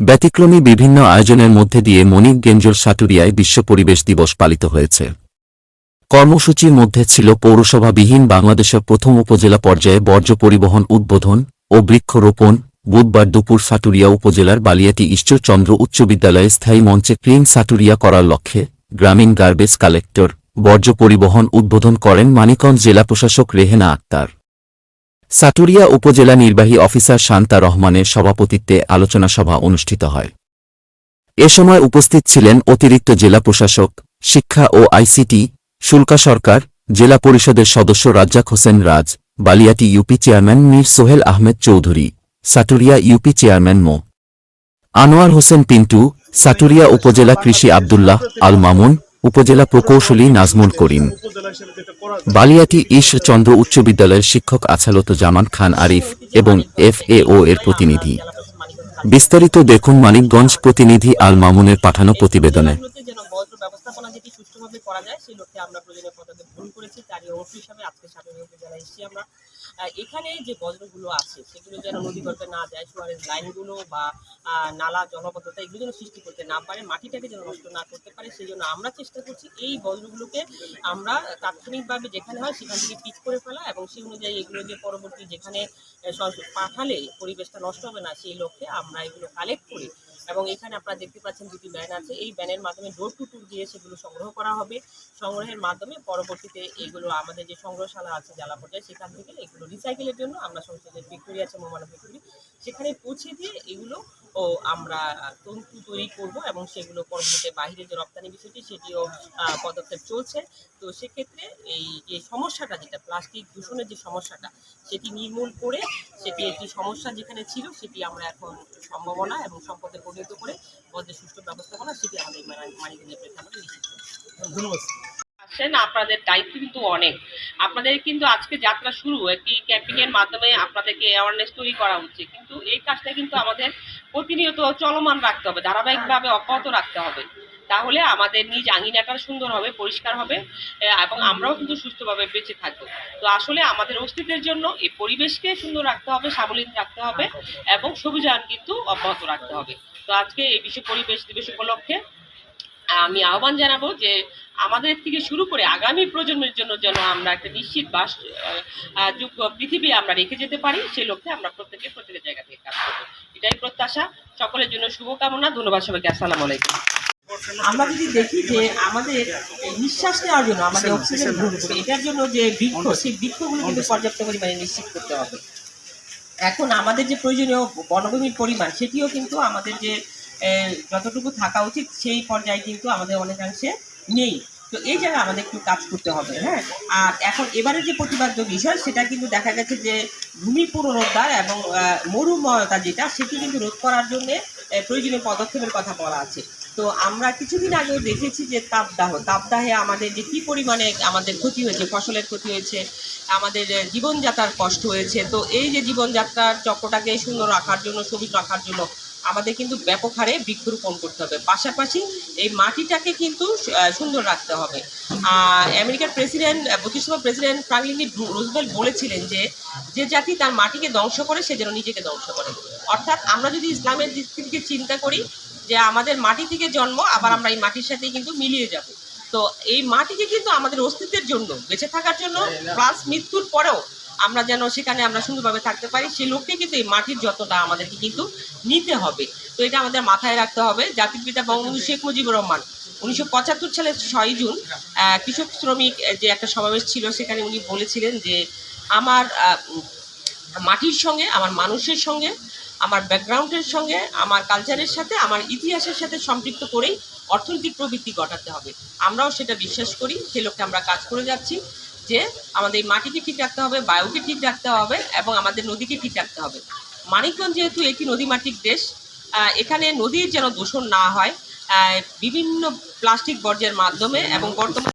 ব্যতিক্রমী বিভিন্ন আয়োজনের মধ্যে দিয়ে মনিক গেঞ্জল সাটুরিয়ায় বিশ্ব পরিবেশ দিবস পালিত হয়েছে। কর্মসূচির মধ্যে ছিল পৌরসভাবিহীন বাংলাদেশের প্রথম উপজেলা পর্যায়ে বর্জ্য পরিবহন উদ্বোধন ও বৃক্ষরোপণ, বুধবার দুপুর সাটুরিয়া উপজেলার বালিয়াটি ঈশ্বরচন্দ্র উচ্চ বিদ্যালয়ে স্থায়ী মঞ্চে ক্লিন সাটুরিয়া করার লক্ষ্যে গ্রামীণ গার্বেজ কালেক্টর বর্জ্য পরিবহন উদ্বোধন করেন মানিকগঞ্জ জেলা প্রশাসক রেহেনা আক্তার। সাটুরিয়া উপজেলা নির্বাহী অফিসার শান্তা রহমানের সভাপতিত্বে আলোচনা সভা অনুষ্ঠিত হয়। এ সময় উপস্থিত ছিলেন অতিরিক্ত জেলা প্রশাসক, শিক্ষা ও আইসিটি, শুল্কা সরকার, জেলা পরিষদের সদস্য Razzak Hossain Raj, Baliati UP chairman Mir Sohel Ahmed Chowdhury Saturia UP chairman Md. Anwar Hossain Pintu Saturia উপজেলা কৃষি আবদুল্লাহ আল মামুন উপজেলা প্রকৌশলী নাজমুল করিম। বালিয়াটি ঈশ্বরচন্দ্র উচ্চ বিদ্যালয়ের শিক্ষক আছালত জামান খান আরিফ এবং এফএও এর প্রতিনিধি। বিস্তারিত দেখুন মানিকগঞ্জ প্রতিনিধি আল মামুনের পাঠানো প্রতিবেদনে। সুষ্ঠুভাবে করা যায়, সেই লক্ষ্যে আমরা প্রয়োজনীয় পদক্ষেপ গ্রহণ করেছি। তারই অংশ হিসাবে আজকে সাধারণ উপজেলায় এসেছি আমরা। এখানে যে বজ্রগুলো আছে, সেগুলো যেন নদী করতে না যায় সুয়ারের লাইনগুলো বা নালা জলবদ্ধতা, এগুলো যেন সৃষ্টি করতে না পারে, মাটিটাকে যেন নষ্ট না করতে পারে, সেই জন্য আমরা চেষ্টা করছি এই বজ্রগুলোকে আমরা তাৎক্ষণিকভাবে যেখানে হয় সেখান থেকে পিচ করে ফেলা এবং সেই অনুযায়ী এগুলো যে পরবর্তী যেখানে পাঠালে পরিবেশটা নষ্ট হবে না, সেই লক্ষ্যে আমরা এগুলো কালেক্ট করি। এবং এখানে আপনারা দেখতে পাচ্ছেন দুটি ব্যান আছে। এই ব্যানের মাধ্যমে ডোর টু টুর দিয়ে সেগুলো সংগ্রহ করা হবে সংগ্রহের মাধ্যমে। পরবর্তীতে এগুলো আমাদের যে সংগ্রহশালা আছে জেলা পর্যায়ে সেখান থেকে এগুলো রিসাইকেলের জন্য আমরা সংসদের ফ্যাক্টরি আছে মোমানো ফ্যাক্টরি সেখানে পৌঁছে দিয়ে এগুলো ও আমরা তন্তু তৈরি করব এবং সেগুলো পরবর্তীতে বাইরে যে রপ্তানি বিষয়টি, সেটিও পদক্ষেপ চলছে। তো সেক্ষেত্রে এই যে সমস্যাটা যেটা, প্লাস্টিক দূষণের যে সমস্যাটা, সেটি নির্মূল করে সেটি একটি সমস্যা যেখানে ছিল, সেটি আমরা এখন সম্ভাবনা এবং সম্পদে পরিণত করে বদ্ধ সুষ্ঠু ব্যবস্থাপনা, সেটি আমাদের মানিকগঞ্জের প্রেক্ষাপটে করব। আসেন, আপনাদের দায়িত্ব কিন্তু অনেক। আপনাদের কিন্তু আজকে যাত্রা শুরু, একটি ক্যাম্পিং এর মাধ্যমে আপনাদেরকে অ্যাওয়ারনেস তৈরি করা হচ্ছে কিন্তু এই কাজটা কিন্তু আমাদের প্রতিনিয়ত চলমান রাখতে হবে, ধারাবাহিকভাবে অব্যাহত রাখতে হবে। তাহলে আমাদের নিজ আঙিনাটা সুন্দর হবে, পরিষ্কার হবে এবং আমরাও কিন্তু সুস্থভাবে বেঁচে থাকব। তো আসলে আমাদের অস্তিত্বের জন্য এই পরিবেশকে সুন্দর রাখতে হবে সাবলীন রাখতে হবে, এবং সবুজায়ন কিন্তু অব্যাহত রাখতে হবে। তো আজকে এই বিশ্ব পরিবেশ দিবস উপলক্ষে আমি আহ্বান জানাব যে আমাদের থেকে শুরু করে আগামী প্রজন্মের জন্য যেন আমরা একটা নিশ্চিত বাস যুগ পৃথিবী আমরা রেখে যেতে পারি সেই লক্ষ্যে আমরা প্রত্যেকে প্রত্যেকের জায়গা থেকে কাজ করব। এটাই প্রত্যাশা। সকলের জন্য শুভকামনা। ধন্যবাদ সবাইকে। আসসালামু আলাইকুম। আমরা যদি দেখি যে আমাদের এই নিঃশ্বাস নেওয়ার জন্য আমাদের অক্সিজেন গ্রহণ করি এটার জন্য যে বৃক্ষ সেই বৃক্ষগুলো কিন্তু পর্যাপ্ত পরিমাণে নিশ্চিত করতে হবে। এখন আমাদের যে প্রয়োজনীয় বনভূমির পরিমাণ সেটিও কিন্তু আমাদের যে যতটুকু থাকা উচিত সেই পর্যায়ে কিন্তু আমাদের অনেকাংশে নেই। তো এই জায়গায় আমাদের একটু কাজ করতে হবে হ্যাঁ? আর এখন এবারে যে প্রতিবাদ্য বিষয়, সেটা কিন্তু দেখা গেছে যে ভূমি পুনরুদ্ধার এবং মরুময়তা যেটা, সেটি কিন্তু রোধ করার জন্যে প্রয়োজনীয় পদক্ষেপের কথা বলা আছে। তো আমরা কিছুদিন আগেও দেখেছি যে তাপদাহ, তাপদাহে আমাদের যে কী পরিমাণে আমাদের ক্ষতি হয়েছে, ফসলের ক্ষতি হয়েছে, আমাদের জীবনযাত্রার কষ্ট হয়েছে, তো এই যে জীবনযাত্রার চক্রটাকে সুন্দর রাখার জন্য সবুজ রাখার জন্য আমাদের কিন্তু ব্যাপক হারে বৃক্ষরোপণ করতে হবে। পাশাপাশি এই মাটিটাকে কিন্তু সুন্দর রাখতে হবে। আমেরিকার প্রেসিডেন্ট বত্রিশতম প্রেসিডেন্ট ফ্রাঙ্কলিন ডি রুজভেল্ট বলেছিলেন যে যে জাতি তার মাটিকে ধ্বংস করে সে যেন নিজেকে ধ্বংস করে। অর্থাৎ আমরা যদি ইসলামের দিক থেকে চিন্তা করি যে আমাদের মাটি থেকে জন্ম আবার আমরা এই মাটির সাথে কিন্তু মিলিয়ে যাব। তো এই মাটিকে কিন্তু আমাদের অস্তিত্বের জন্য বেঁচে থাকার জন্য প্লাস মৃত্যুর পরেও আমরা যেন সেখানে আমরা সুন্দরভাবে থাকতে পারি, সেই লোককে কিন্তু এই মাটির যতটা আমাদেরকে কিন্তু নিতে হবে। তো এটা আমাদের মাথায় রাখতে হবে। জাতির পিতা বঙ্গবন্ধু শেখ মুজিবুর রহমান, উনিশশো পঁচাত্তর সালের ছয় জুন কৃষক শ্রমিক যে একটা সমাবেশ ছিল, সেখানে উনি বলেছিলেন যে, আমার মাটির সঙ্গে, আমার মানুষের সঙ্গে, আমার ব্যাকগ্রাউন্ডের সঙ্গে, আমার কালচারের সাথে, আমার ইতিহাসের সাথে সম্পৃক্ত করেই অর্থনৈতিক প্রবৃত্তি ঘটাতে হবে। আমরাও সেটা বিশ্বাস করি, সে লক্ষ্যে আমরা কাজ করে যাচ্ছি। যে আমাদের মাটিকে ঠিক রাখতে হবে, বায়ুকে ঠিক রাখতে হবে এবং আমাদের নদীকে ঠিক রাখতে হবে। মানিকগঞ্জ যেহেতু একটি নদীমাতৃক দেশ এখানে নদীর যেন দূষণ না হয় বিভিন্ন প্লাস্টিক বর্জ্যের মাধ্যমে এবং বর্তমানে